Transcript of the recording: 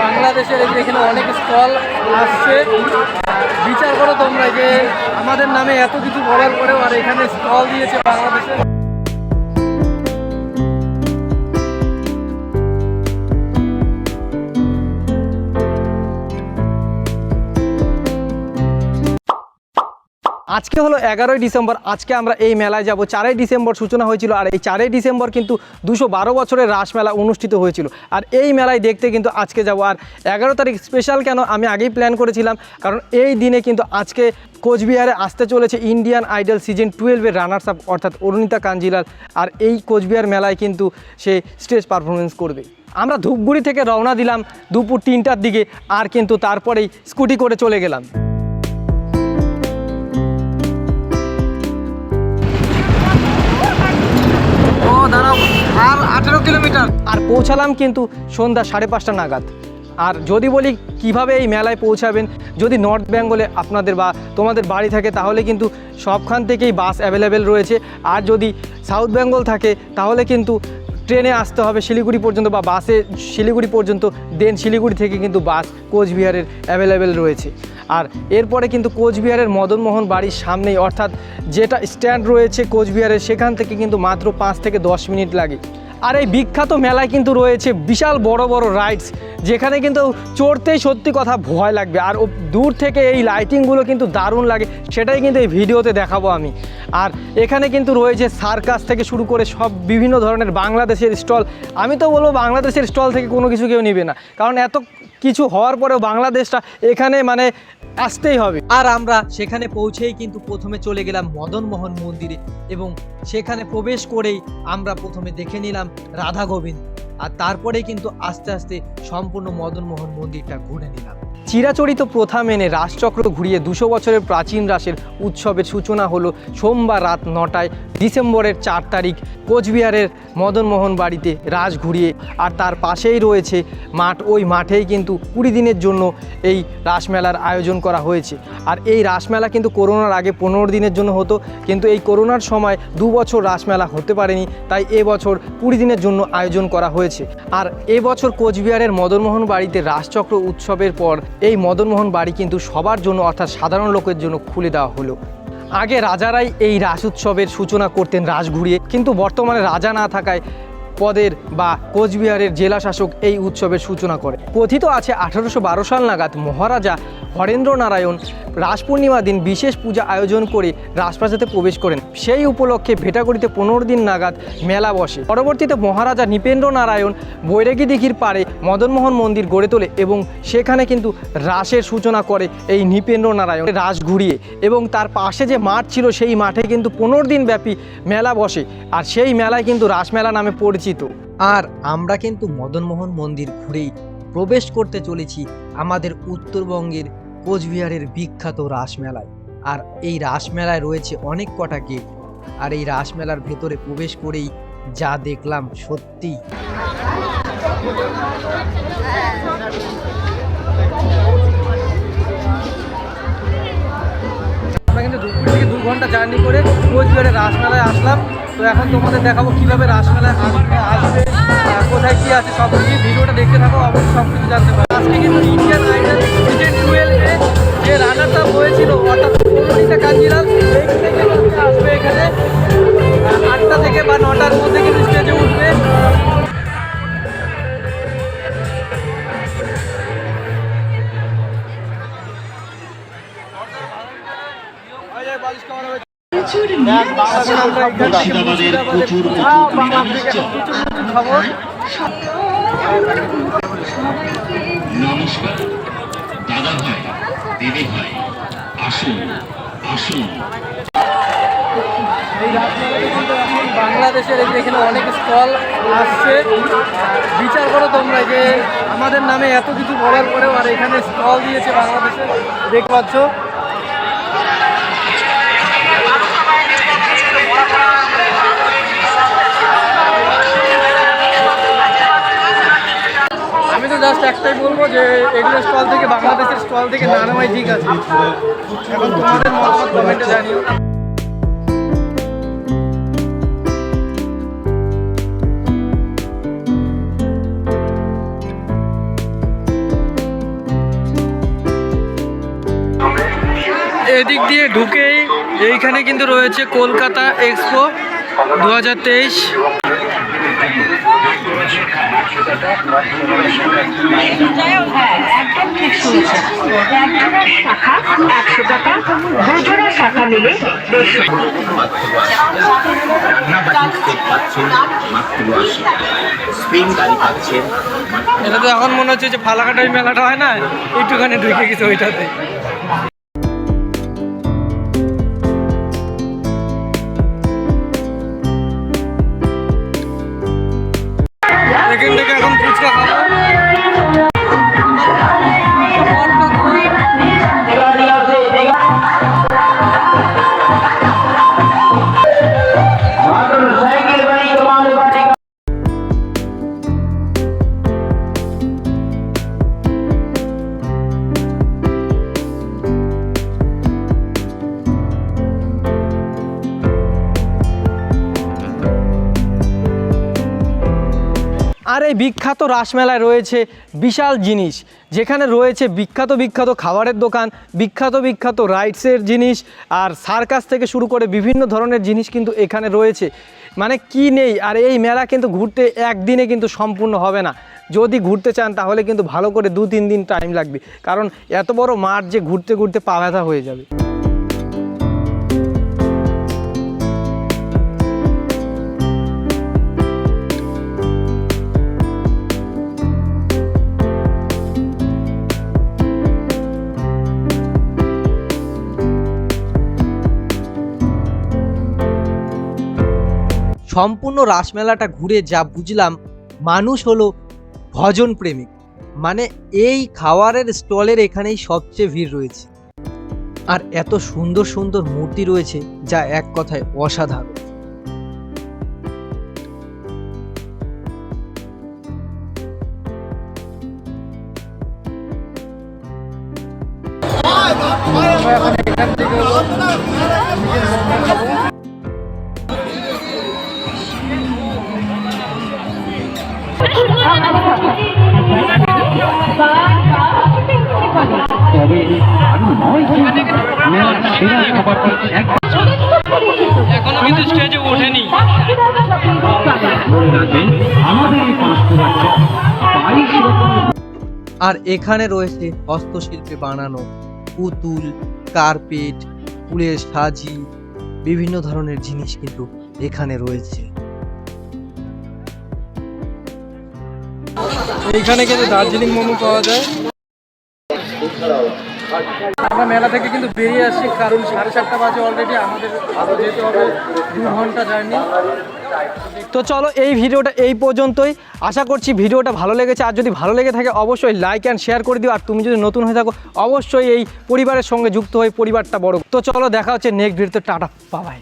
বাংলাদেশের এখানে অনেক স্টল আসছে। বিচার করো তোমরা যে আমাদের নামে এত কিছু বলার পরেও আর এখানে স্টল দিয়েছে বাংলাদেশে আজকে হলো এগারোই ডিসেম্বর, আজকে আমরা এই মেলায় যাব। চারই ডিসেম্বর সূচনা হয়েছিল আর এই চারই ডিসেম্বর কিন্তু দুশো বারো বছরের রাসমেলা অনুষ্ঠিত হয়েছিল। আর এই মেলায় দেখতে কিন্তু আজকে যাব। আর এগারো তারিখ স্পেশাল কেন আমি আগেই প্ল্যান করেছিলাম, কারণ এই দিনে কিন্তু আজকে কোচবিহারে আসতে চলেছে ইন্ডিয়ান আইডল সিজন টুয়েলভের রানার্স আপ অর্থাৎ অরুণিতা কাঞ্জিলাল। আর এই কোচবিহার মেলায় কিন্তু সে স্টেজ পারফরমেন্স করবে। আমরা ধূপগুড়ি থেকে রওনা দিলাম দুপুর তিনটার দিকে, আর কিন্তু তারপরেই স্কুটি করে চলে গেলাম। আঠেরো কিলোমিটার। আর পৌঁছালাম কিন্তু সন্ধ্যা সাড়ে পাঁচটা নাগাদ। আর যদি বলি কীভাবে এই মেলায় পৌঁছাবেন, যদি নর্থ বেঙ্গলে আপনাদের বা তোমাদের বাড়ি থাকে, তাহলে কিন্তু সবখান থেকেই বাস অ্যাভেলেবেল রয়েছে। আর যদি সাউথ বেঙ্গল থাকে, তাহলে কিন্তু ট্রেনে আসতে হবে শিলিগুড়ি পর্যন্ত বা বাসে শিলিগুড়ি পর্যন্ত, দেন শিলিগুড়ি থেকে কিন্তু বাস কোচবিহারের অ্যাভেলেবেল রয়েছে। আর এরপরে কিন্তু কোচবিহারের মদনমোহন বাড়ির সামনেই, অর্থাৎ যেটা স্ট্যান্ড রয়েছে কোচবিহারের, সেখান থেকে কিন্তু মাত্র পাঁচ থেকে দশ মিনিট লাগে। আর এই বিখ্যাত মেলায় কিন্তু রয়েছে বিশাল বড় বড় রাইডস যেখানে কিন্তু চড়তে সত্যি কথা ভয় লাগবে। আর দূর থেকে এই লাইটিংগুলো কিন্তু দারুণ লাগে, সেটাই কিন্তু এই ভিডিওতে দেখাবো আমি। আর এখানে কিন্তু রয়েছে সার্কাস থেকে শুরু করে সব বিভিন্ন ধরনের বাংলাদেশের স্টল আমি তো বলব বাংলাদেশের স্টল থেকে কোনো কিছু কেউ নেবে না, কারণ এত কিছু হওয়ার পরেও বাংলাদেশটা এখানে মানে আসতেই হবে। আর আমরা সেখানে পৌঁছেই কিন্তু প্রথমে চলে গেলাম মদনমোহন মন্দিরে এবং সেখানে প্রবেশ করেই আমরা প্রথমে দেখে নিলাম রাধা গোবিন্দ। আর তারপরেই কিন্তু আস্তে আস্তে সম্পূর্ণ মদনমোহন মন্দিরটা ঘুরে নিলাম। চিরাচরিত প্রথা মেনে রাসচক্র ঘুরিয়ে দুশো বছরের প্রাচীন রাসের উৎসবের সূচনা হলো সোমবার রাত নটায় ডিসেম্বরের চার তারিখ কোচবিহারের মদনমোহন বাড়িতে রাস ঘুরিয়ে। আর তার পাশেই রয়েছে মাঠ। ওই মাঠেই কিন্তু কুড়ি দিনের জন্য এই রাসমেলার আয়োজন করা হয়েছে। আর এই রাসমেলা কিন্তু করোনার আগে পনেরো দিনের জন্য হতো। কিন্তু এই করোনার সময় দু বছর রাসমেলা হতে পারেনি। তাই এবছর কুড়ি দিনের জন্য আয়োজন করা হয়েছে। আর এবছর কোচবিহারের মদনমোহন বাড়িতে রাসচক্র উৎসবের পর এই মদনমোহন বাড়ি কিন্তু সবার জন্য অর্থাৎ সাধারণ লোকের জন্য খুলে দেওয়া হলো। আগে রাজারাই এই রাস উৎসবের সূচনা করতেন রাজঘুরিয়ে কিন্তু বর্তমানে রাজা না থাকায় পদের বা কোচবিহারের জেলা শাসক এই উৎসবের সূচনা করে। কথিত আছে আঠারোশো বারো সাল নাগাদ মহারাজা হরেন্দ্র নারায়ণ রাস পূর্ণিমা দিন বিশেষ পূজা আয়োজন করে রাজপ্রাসাদে প্রবেশ করেন। সেই উপলক্ষে ভেটাগুড়িতে পনেরো দিন নাগাদ মেলা বসে। পরবর্তীতে মহারাজা নৃপেন্দ্র নারায়ণ বৈরাগী দিঘির পাড়ে মদনমোহন মন্দির গড়ে তোলে এবং সেখানে কিন্তু রাসের সূচনা করে এই নৃপেন্দ্র নারায়ণ রাস ঘুরিয়ে এবং তার পাশে যে মাঠ ছিল সেই মাঠে কিন্তু পনেরো দিন ব্যাপী মেলা বসে। আর সেই মেলায় কিন্তু রাসমেলা নামে পরিচিত। আর আমরা কিন্তু মদনমোহন মন্দির ঘুরেই প্রবেশ করতে চলেছি আমাদের উত্তরবঙ্গের কোচবিহারের বিখ্যাত রাসমেলায়। আর এই রাসমেলায় রয়েছে অনেক কটা গেট। আর এই রাসমেলার ভেতরে প্রবেশ করেই যা দেখলাম সত্যি। আমরা কিন্তু দুপুর থেকে দু ঘণ্টা জার্নি করে কোচবিহারের রাসমেলায় আসলাম। তো এখন তোমাদের দেখাবো কীভাবে রাসমেলায় আসবে কোথায় কী আছে সব কিছু ভিডিওটা দেখতে থাকো, অবশ্যই সব কিছু জানতে পারো। আজকে কিন্তু ইন্ডিয়ান আইডল সিজন টুয়েলভে যে রানার আপ হয়েছিল, অর্থাৎ অরুণিতা কাঞ্জিলাল আসবে এখানে। আটটা থেকে বা নটার মধ্যে কিন্তু স্টেজে উঠবে। মুর্শিদাবাদের প্রচুর প্রচুর নমস্কার। দাদা ভাই দিদি ভাই, আসুন আসুন। বাংলাদেশের এখানে অনেক স্টল আসছে। বিচার করো তোমরা যে আমাদের নামে এত কিছু বলার পরেও আর এখানে স্টল দিয়েছে বাংলাদেশে। দেখতে পাচ্ছ? জাস্ট একটাই বলব যে এগুলো স্টল থেকে বাংলাদেশের স্টল থেকে না নেওয়াই ঠিক আছে। এখন তোমাদের মতামত কমেন্টে জানিও। এদিক দিয়ে ঢুকেই এইখানে কিন্তু রয়েছে কলকাতা এক্সপো দু হাজার তেইশ। এটা তো এখন মনে হচ্ছে যে ফালাকাটাই মেলাটা হয় না একটুখানি ঢুকে গেছে ওইটাতে। আর এই বিখ্যাত রাসমেলায় রয়েছে বিশাল জিনিস। যেখানে রয়েছে বিখ্যাত বিখ্যাত খাবারের দোকান, বিখ্যাত বিখ্যাত রাইডসের জিনিস আর সার্কাস থেকে শুরু করে বিভিন্ন ধরনের জিনিস কিন্তু এখানে রয়েছে। মানে কি নেই? আর এই মেলা কিন্তু ঘুরতে একদিনে কিন্তু সম্পূর্ণ হবে না। যদি ঘুরতে চান তাহলে কিন্তু ভালো করে দু তিন দিন টাইম লাগবে। কারণ এত বড় মাঠ যে ঘুরতে ঘুরতে পা ব্যথা হয়ে যাবে। সম্পূর্ণ রাসমেলাটা ঘুরে যা বুঝলাম, মানুষ হলো ভজন প্রেমিক। মানে এই খাওয়ারের স্টলের এখানেই সবচেয়ে ভিড় রয়েছে। আর এত সুন্দর সুন্দর মূর্তি রয়েছে, যা এক কথায় অসাধারণ। এখনও আর এখানে রয়েছে হস্তশিল্পে বানানো পুতুল, কার্পেট, ফুলের সাজি, বিভিন্ন ধরনের জিনিস কিন্তু এখানে রয়েছে। এইখানে কিন্তু দার্জিলিং মোমো পাওয়া যায়। আমরা মেলা থেকে কিন্তু বেরিয়ে আসছি, কারণ সাড়ে চারটা বাজে অলরেডি আমাদের আরও যেতে হবে। দু ঘণ্টা জার্নি। তো চলো এই ভিডিওটা এই পর্যন্তই। আশা করছি ভিডিওটা ভালো লেগেছে। আর যদি ভালো লেগে থাকে, অবশ্যই লাইক অ্যান্ড শেয়ার করে দিও। আর তুমি যদি নতুন হয়ে থাকো, অবশ্যই এই পরিবারের সঙ্গে যুক্ত হয়ে পরিবারটা বড়। তো চলো দেখা হচ্ছে নেক্সট ভিডিওতে টাটা বাবাই